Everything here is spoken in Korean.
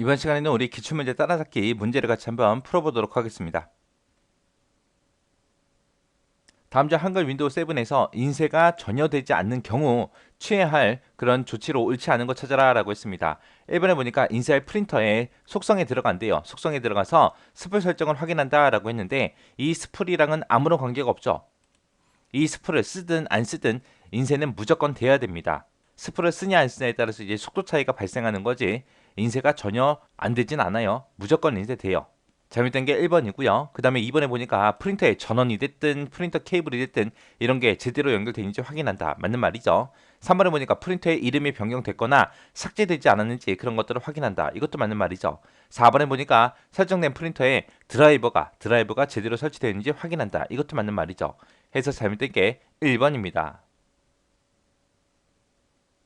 이번 시간에는 우리 기출문제 따라잡기 문제를 같이 한번 풀어보도록 하겠습니다. 다음 중 한글 윈도우 7에서 인쇄가 전혀 되지 않는 경우 취해야 할 그런 조치로 옳지 않은 거 찾아라 라고 했습니다. 1번에 보니까 인쇄할 프린터의 속성에 들어간대요. 속성에 들어가서 스풀 설정을 확인한다 라고 했는데 이 스풀이랑은 아무런 관계가 없죠. 이 스풀을 쓰든 안 쓰든 인쇄는 무조건 돼야 됩니다. 스풀을 쓰냐 안 쓰냐에 따라서 이제 속도 차이가 발생하는 거지 인쇄가 전혀 안 되진 않아요. 무조건 인쇄돼요. 잘못된 게 1번이고요. 그 다음에 2번에 보니까 프린터에 전원이 됐든 프린터 케이블이 됐든 이런 게 제대로 연결되는지 확인한다. 맞는 말이죠. 3번에 보니까 프린터의 이름이 변경됐거나 삭제되지 않았는지 그런 것들을 확인한다. 이것도 맞는 말이죠. 4번에 보니까 설정된 프린터에 드라이버가 드라이버가 제대로 설치되는지 확인한다. 이것도 맞는 말이죠. 해서 잘못된 게 1번입니다.